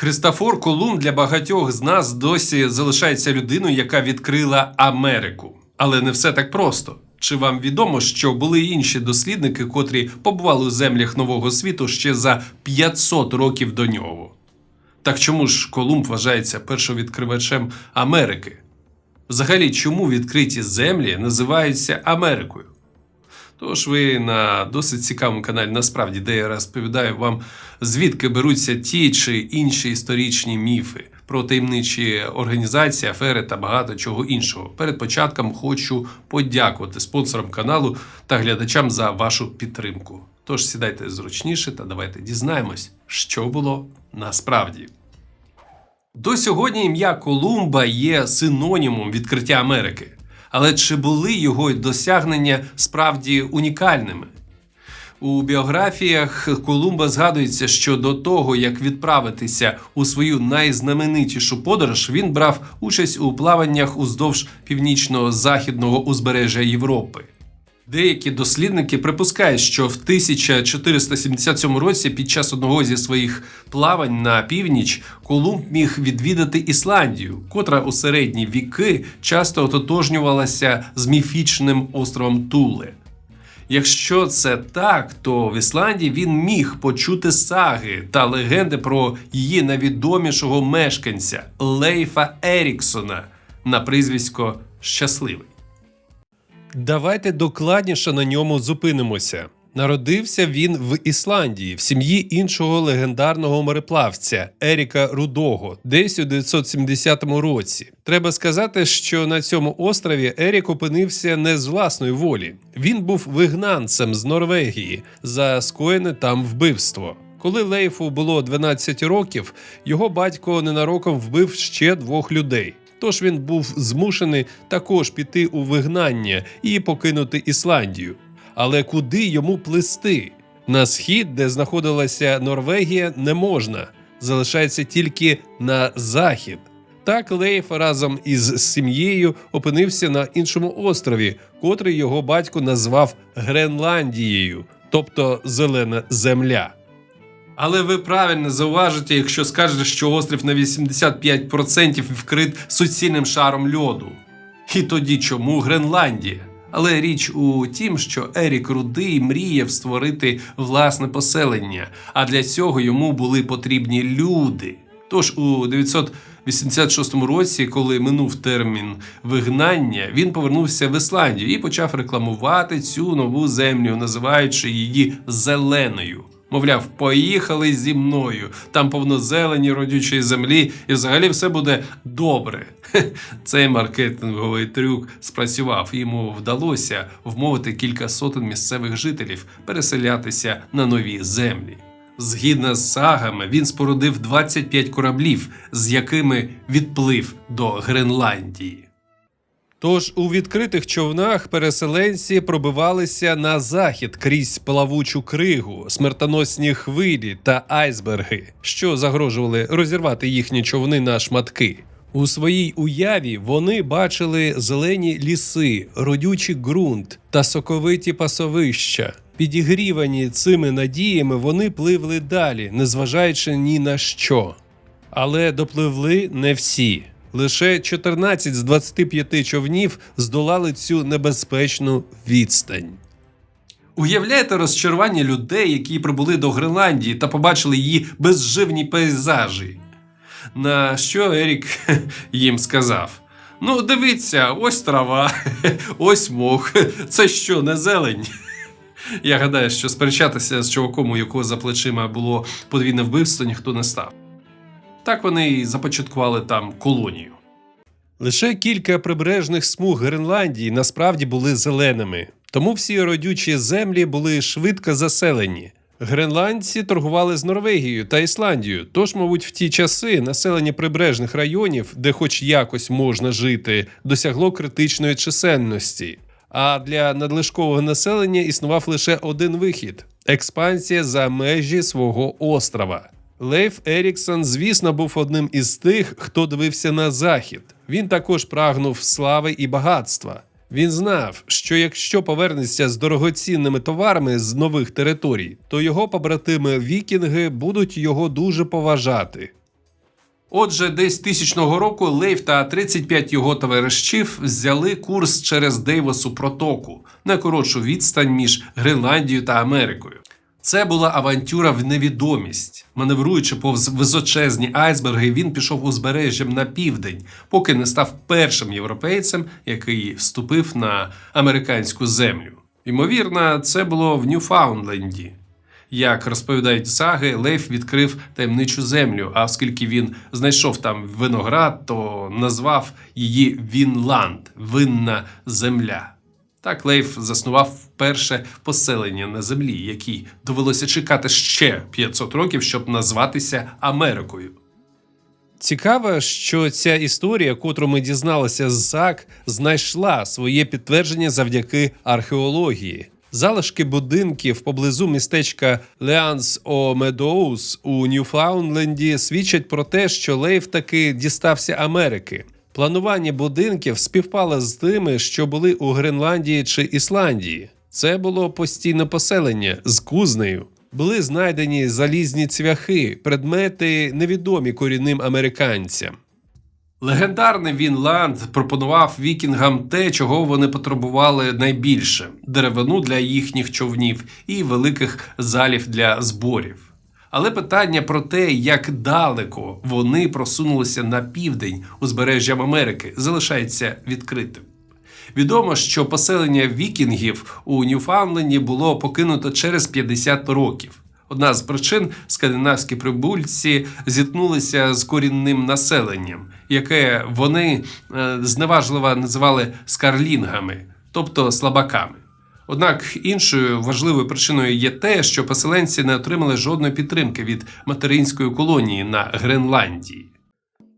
Христофор Колумб для багатьох з нас досі залишається людиною, яка відкрила Америку. Але не все так просто. Чи вам відомо, що були інші дослідники, котрі побували у землях Нового світу ще за 500 років до нього? Так чому ж Колумб вважається першовідкривачем Америки? Взагалі, чому відкриті землі називаються Америкою? Тож ви на досить цікавому каналі, насправді, де я розповідаю вам, звідки беруться ті чи інші історичні міфи про таємничі організації, афери та багато чого іншого. Перед початком хочу подякувати спонсорам каналу та глядачам за вашу підтримку. Тож сідайте зручніше та давайте дізнаємось, що було насправді. До сьогодні ім'я Колумба є синонімом відкриття Америки. Але чи були його досягнення справді унікальними? У біографіях Колумба згадується, що до того, як відправитися у свою найзнаменитішу подорож, він брав участь у плаваннях уздовж північно-західного узбережжя Європи. Деякі дослідники припускають, що в 1477 році під час одного зі своїх плавань на північ Колумб міг відвідати Ісландію, котра у середні віки часто ототожнювалася з міфічним островом Туле. Якщо це так, то в Ісландії він міг почути саги та легенди про її найвідомішого мешканця Лейфа Еріксона на прізвисько Щасливий. Давайте докладніше на ньому зупинимося. Народився він в Ісландії в сім'ї іншого легендарного мореплавця Еріка Рудого, десь у 970 році. Треба сказати, що на цьому острові Ерік опинився не з власної волі. Він був вигнанцем з Норвегії за скоєне там вбивство. Коли Лейфу було 12 років, його батько ненароком вбив ще двох людей. Тож він був змушений також піти у вигнання і покинути Ісландію. Але куди йому плисти? На схід, де знаходилася Норвегія, не можна. Залишається тільки на захід. Так Лейф разом із сім'єю опинився на іншому острові, котрий його батько назвав Гренландією, тобто Зелена Земля. Але ви правильно зауважите, якщо скажете, що острів на 85% вкрит суцільним шаром льоду. І тоді чому Гренландія? Але річ у тім, що Ерік Рудий мріяв створити власне поселення, а для цього йому були потрібні люди. Тож у 986 році, коли минув термін вигнання, він повернувся в Ісландію і почав рекламувати цю нову землю, називаючи її зеленою. Мовляв, поїхали зі мною. Там повно зелені родючої землі, і взагалі все буде добре. Цей маркетинговий трюк спрацював. Йому вдалося вмовити кілька сотень місцевих жителів переселятися на нові землі. Згідно з сагами, він спорудив 25 кораблів, з якими відплив до Гренландії. Тож у відкритих човнах переселенці пробивалися на захід крізь плавучу кригу, смертоносні хвилі та айсберги, що загрожували розірвати їхні човни на шматки. У своїй уяві вони бачили зелені ліси, родючий ґрунт та соковиті пасовища. Підігрівані цими надіями вони пливли далі, незважаючи ні на що. Але допливли не всі. Лише 14 з 25 човнів здолали цю небезпечну відстань. Уявляєте розчарування людей, які прибули до Гренландії та побачили її безживні пейзажі. На що Ерік їм сказав: Ну, дивіться, ось трава, ось мох. Це що, не зелень? Я гадаю, що сперечатися з чуваком, у якого за плечима було подвійне вбивство, ніхто не став. Так вони і започаткували там колонію. Лише кілька прибережних смуг Гренландії насправді були зеленими, тому всі родючі землі були швидко заселені. Гренландці торгували з Норвегією та Ісландією, тож, мабуть, в ті часи населення прибережних районів, де хоч якось можна жити, досягло критичної чисельності. А для надлишкового населення існував лише один вихід експансія за межі свого острова. Лейф Еріксон, звісно, був одним із тих, хто дивився на захід. Він також прагнув слави і багатства. Він знав, що якщо повернеться з дорогоцінними товарами з нових територій, то його побратими вікінги будуть його дуже поважати. Отже, десь тисячного року Лейф та 35 його товаришів взяли курс через Дейвосу протоку на коротшу відстань між Гренландією та Америкою. Це була авантюра в невідомість. Маневруючи повз височезні айсберги, він пішов узбережжям на південь, поки не став першим європейцем, який вступив на американську землю. Ймовірно, це було в Ньюфаундленді. Як розповідають саги, Лейф відкрив таємничу землю, а оскільки він знайшов там виноград, то назвав її Вінланд винна земля. Так Лейф заснував перше поселення на землі, якій довелося чекати ще 500 років, щоб назватися Америкою. Цікаво, що ця історія, котру ми дізналися з ЗАК, знайшла своє підтвердження завдяки археології. Залишки будинків поблизу містечка Леанс о Медоуз у Ньюфаундленді свідчать про те, що Лейф таки дістався Америки. Планування будинків співпало з тими, що були у Гренландії чи Ісландії. Це було постійне поселення з кузнею. Були знайдені залізні цвяхи, предмети невідомі корінним американцям. Легендарний Вінланд пропонував вікінгам те, чого вони потребували найбільше: деревину для їхніх човнів і великих залів для зборів. Але питання про те, як далеко вони просунулися на південь узбережжям Америки, залишається відкритим. Відомо, що поселення вікінгів у Ньюфаундленді було покинуто через 50 років. Одна з причин скандинавські прибульці зіткнулися з корінним населенням, яке вони е, зневажливо називали скарлінгами, тобто слабаками. Однак іншою важливою причиною є те, що поселенці не отримали жодної підтримки від материнської колонії на Гренландії.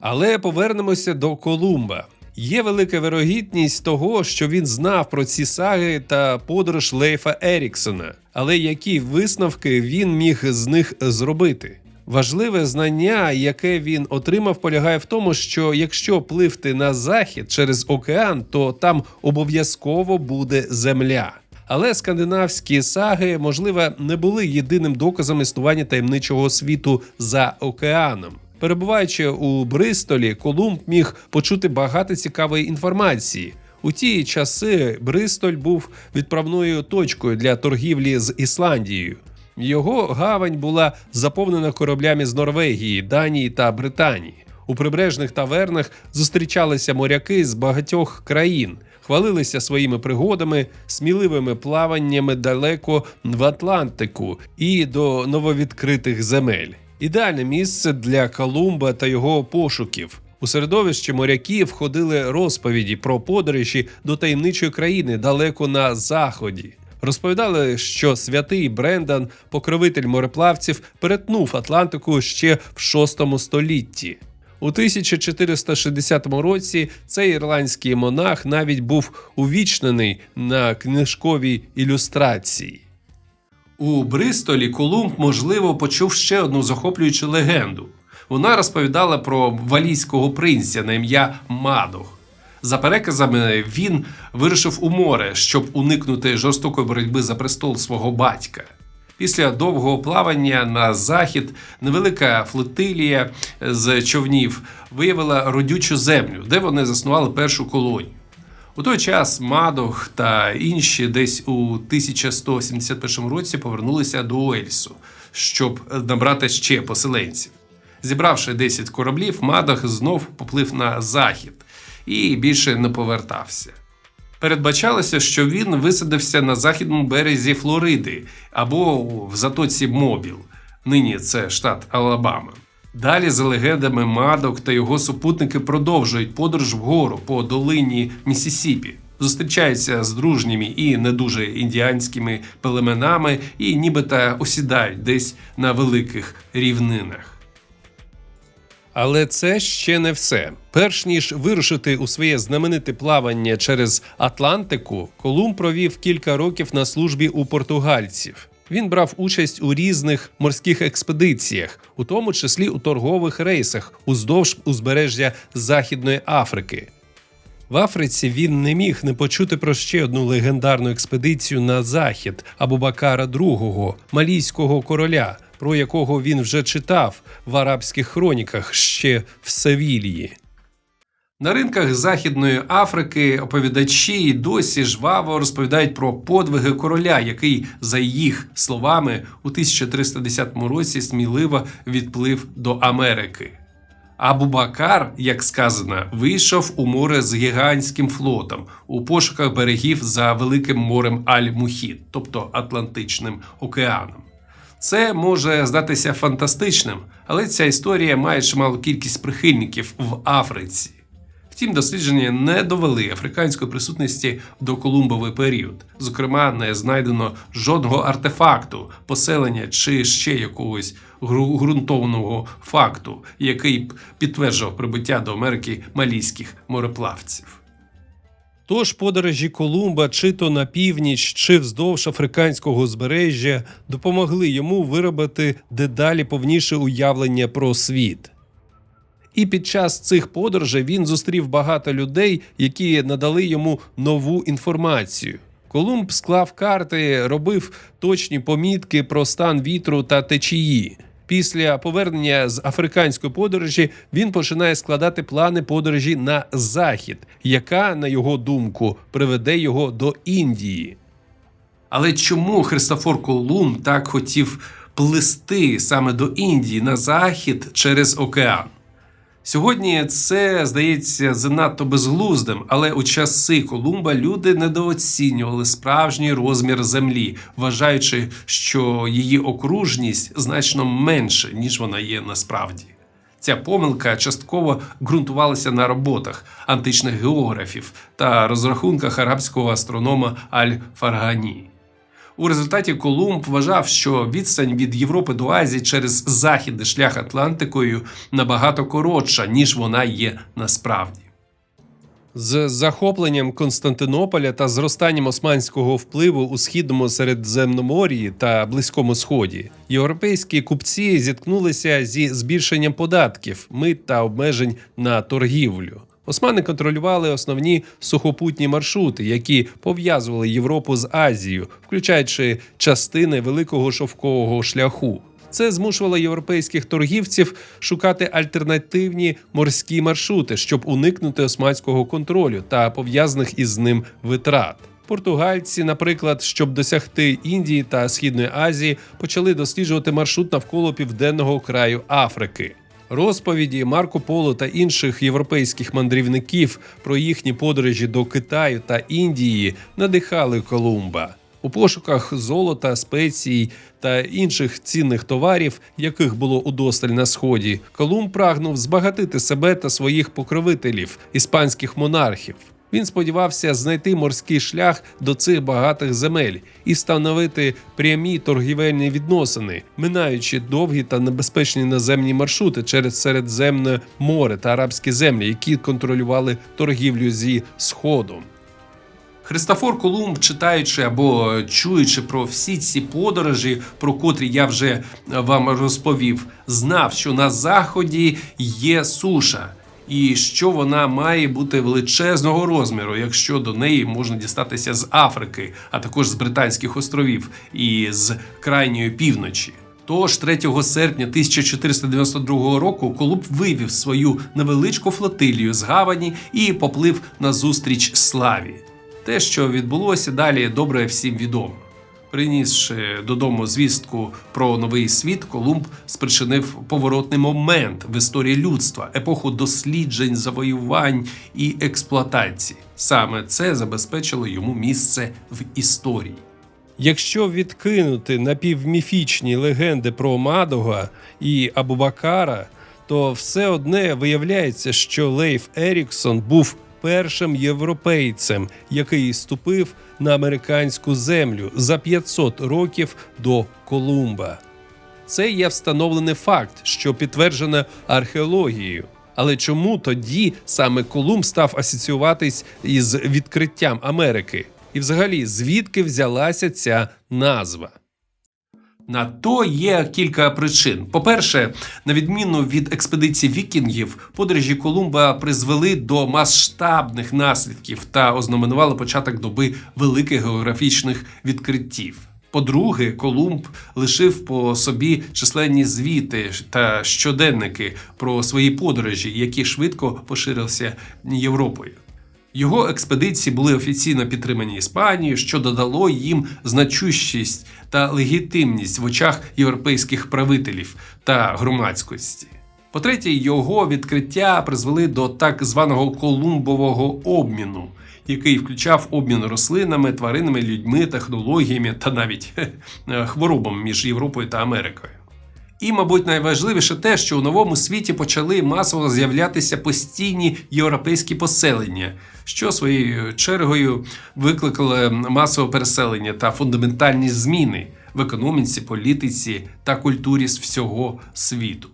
Але повернемося до Колумба. Є велика вирогідність того, що він знав про ці саги та подорож Лейфа Еріксона, але які висновки він міг з них зробити? Важливе знання, яке він отримав, полягає в тому, що якщо пливти на захід через океан, то там обов'язково буде земля. Але скандинавські саги, можливо, не були єдиним доказом існування таємничого світу за океаном. Перебуваючи у Бристолі, Колумб міг почути багато цікавої інформації. У ті часи Бристоль був відправною точкою для торгівлі з Ісландією. Його гавань була заповнена кораблями з Норвегії, Данії та Британії. У прибережних тавернах зустрічалися моряки з багатьох країн, хвалилися своїми пригодами, сміливими плаваннями далеко в Атлантику і до нововідкритих земель. Ідеальне місце для Колумба та його пошуків. У середовище моряків входили розповіді про подорожі до таємничої країни далеко на заході. Розповідали, що святий Брендан, покровитель мореплавців, перетнув Атлантику ще в VI столітті. У 1460 році цей ірландський монах навіть був увічнений на книжковій ілюстрації. У Бристолі Колумб, можливо, почув ще одну захоплюючу легенду. Вона розповідала про валійського принця на ім'я Мадох. За переказами, він вирушив у море, щоб уникнути жорстокої боротьби за престол свого батька. Після довгого плавання на захід невелика флотилія з човнів виявила родючу землю, де вони заснували першу колонію. У той час Мадох та інші десь у 1171 році повернулися до Уельсу, щоб набрати ще поселенців. Зібравши 10 кораблів, Мадох знов поплив на захід і більше не повертався. Передбачалося, що він висадився на західному березі Флориди або в затоці Мобіл. Нині це штат Алабама. Далі, за легендами, Мадок та його супутники продовжують подорож вгору по долині Місісіпі. Зустрічаються з дружніми і не дуже індіанськими племенами і нібито осідають десь на великих рівнинах. Але це ще не все. Перш ніж вирушити у своє знамените плавання через Атлантику, Колумб провів кілька років на службі у португальців. Він брав участь у різних морських експедиціях, у тому числі у торгових рейсах уздовж узбережжя Західної Африки. В Африці він не міг не почути про ще одну легендарну експедицію на захід Абубакара II, малійського короля, про якого він вже читав в арабських хроніках ще в Севілії. На ринках Західної Африки оповідачі досі жваво розповідають про подвиги короля, який, за їх словами, у 1310 році сміливо відплив до Америки. Абу-Бакар, як сказано, вийшов у море з гігантським флотом у пошуках берегів за Великим морем Аль-Мухіт, тобто Атлантичним океаном. Це може здатися фантастичним, але ця історія має чималу кількість прихильників в Африці. Втім, дослідження не довели африканської присутності в доколумбовий період. Зокрема, не знайдено жодного артефакту, поселення чи ще якогось ґрунтовного факту, який б підтверджував прибуття до Америки малійських мореплавців. Тож подорожі Колумба чи то на північ, чи вздовж африканського узбережжя допомогли йому виробити дедалі повніше уявлення про світ. І під час цих подорожей він зустрів багато людей, які надали йому нову інформацію. Колумб склав карти, робив точні помітки про стан вітру та течії. Після повернення з африканської подорожі він починає складати плани подорожі на захід, яка, на його думку, приведе його до Індії. Але чому Христофор Колумб так хотів плисти саме до Індії на захід через океан? Сьогодні це здається занадто безглуздим, але у часи Колумба люди недооцінювали справжній розмір землі, вважаючи, що її окружність значно менше, ніж вона є насправді. Ця помилка частково ґрунтувалася на роботах античних географів та розрахунках арабського астронома Аль-Фаргані. У результаті Колумб вважав, що відстань від Європи до Азії через західний шлях Атлантикою набагато коротша, ніж вона є насправді. З захопленням Константинополя та зростанням османського впливу у східному Середземномор'ї та Близькому Сході європейські купці зіткнулися зі збільшенням податків, мит та обмежень на торгівлю. Османи контролювали основні сухопутні маршрути, які пов'язували Європу з Азією, включаючи частини великого шовкового шляху. Це змушувало європейських торгівців шукати альтернативні морські маршрути, щоб уникнути османського контролю та пов'язаних із ним витрат. Португальці, наприклад, щоб досягти Індії та Східної Азії, почали досліджувати маршрут навколо південного краю Африки. Розповіді Марко Поло та інших європейських мандрівників про їхні подорожі до Китаю та Індії надихали Колумба. У пошуках золота, спецій та інших цінних товарів, яких було удосталь на сході, Колумб прагнув збагатити себе та своїх покровителів, іспанських монархів. Він сподівався знайти морський шлях до цих багатих земель і встановити прямі торгівельні відносини, минаючи довгі та небезпечні наземні маршрути через Середземне море та арабські землі, які контролювали торгівлю зі сходом. Христофор Колумб, читаючи або чуючи про всі ці подорожі, про котрі я вже вам розповів, знав, що на заході є суша. І що вона має бути величезного розміру, якщо до неї можна дістатися з Африки, а також з Британських островів і з крайньої півночі. Тож 3 серпня 1492 року Колумб вивів свою невеличку флотилію з гавані і поплив на зустріч славі. Те, що відбулося далі, добре всім відомо. Принісши додому звістку про новий світ, Колумб спричинив поворотний момент в історії людства, епоху досліджень, завоювань і експлуатації. Саме це забезпечило йому місце в історії. Якщо відкинути напівміфічні легенди про Мадога і Абубакара, то все одне виявляється, що Лейф Еріксон був першим європейцем, який ступив на американську землю за 500 років до Колумба. Це є встановлений факт, що підтверджено археологією. Але чому тоді саме Колумб став асоціюватись із відкриттям Америки? І взагалі, звідки взялася ця назва? На то є кілька причин. По-перше, на відміну від експедицій вікінгів, подорожі Колумба призвели до масштабних наслідків та ознаменували початок доби великих географічних відкриттів. По-друге, Колумб лишив по собі численні звіти та щоденники про свої подорожі, які швидко поширилися Європою. Його експедиції були офіційно підтримані Іспанією, що додало їм значущість та легітимність в очах європейських правителів та громадськості. По-третє, його відкриття призвели до так званого Колумбового обміну, який включав обмін рослинами, тваринами, людьми, технологіями та навіть хе, хворобами між Європою та Америкою. І, мабуть, найважливіше те, що у новому світі почали масово з'являтися постійні європейські поселення, що своєю чергою викликало масове переселення та фундаментальні зміни в економіці, політиці та культурі з всього світу.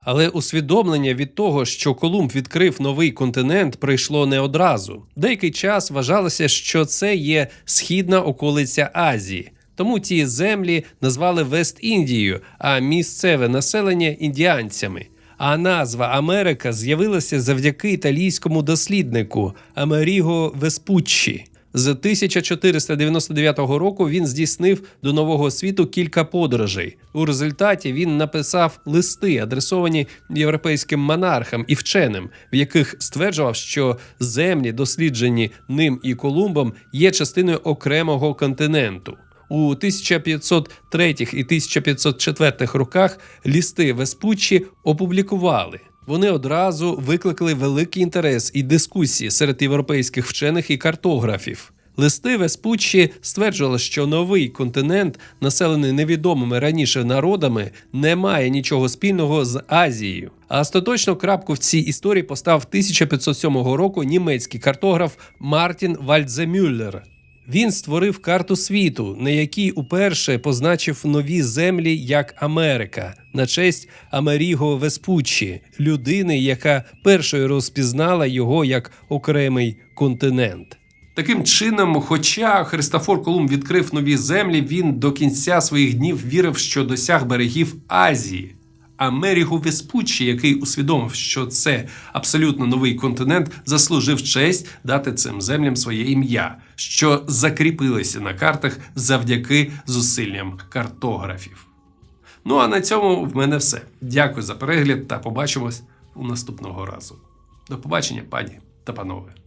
Але усвідомлення від того, що Колумб відкрив новий континент, прийшло не одразу. Деякий час вважалося, що це є східна околиця Азії. Тому ті землі назвали Вест-Індією, а місцеве населення індіанцями. А назва Америка з'явилася завдяки італійському досліднику Амеріго Веспуччі. З 1499 року він здійснив до нового світу кілька подорожей. У результаті він написав листи, адресовані європейським монархам і вченим, в яких стверджував, що землі, досліджені ним і Колумбом, є частиною окремого континенту. У 1503 і 1504 роках лісти Веспуччі опублікували. Вони одразу викликали великий інтерес і дискусії серед європейських вчених і картографів. Листи Веспуччі стверджували, що новий континент, населений невідомими раніше народами, не має нічого спільного з Азією. А остаточну крапку в цій історії постав 1507 року німецький картограф Мартін Вальдземюллер. Він створив карту світу, на якій уперше позначив нові землі як Америка на честь Амеріго Веспуччі, людини, яка першою розпізнала його як окремий континент. Таким чином, хоча Христофор Колумб відкрив нові землі, він до кінця своїх днів вірив, що досяг берегів Азії. Америго Веспуччі, який усвідомив, що це абсолютно новий континент, заслужив честь дати цим землям своє ім'я, що закріпилися на картах завдяки зусиллям картографів. Ну а на цьому в мене все. Дякую за перегляд та побачимось у наступного разу. До побачення, пані та панове.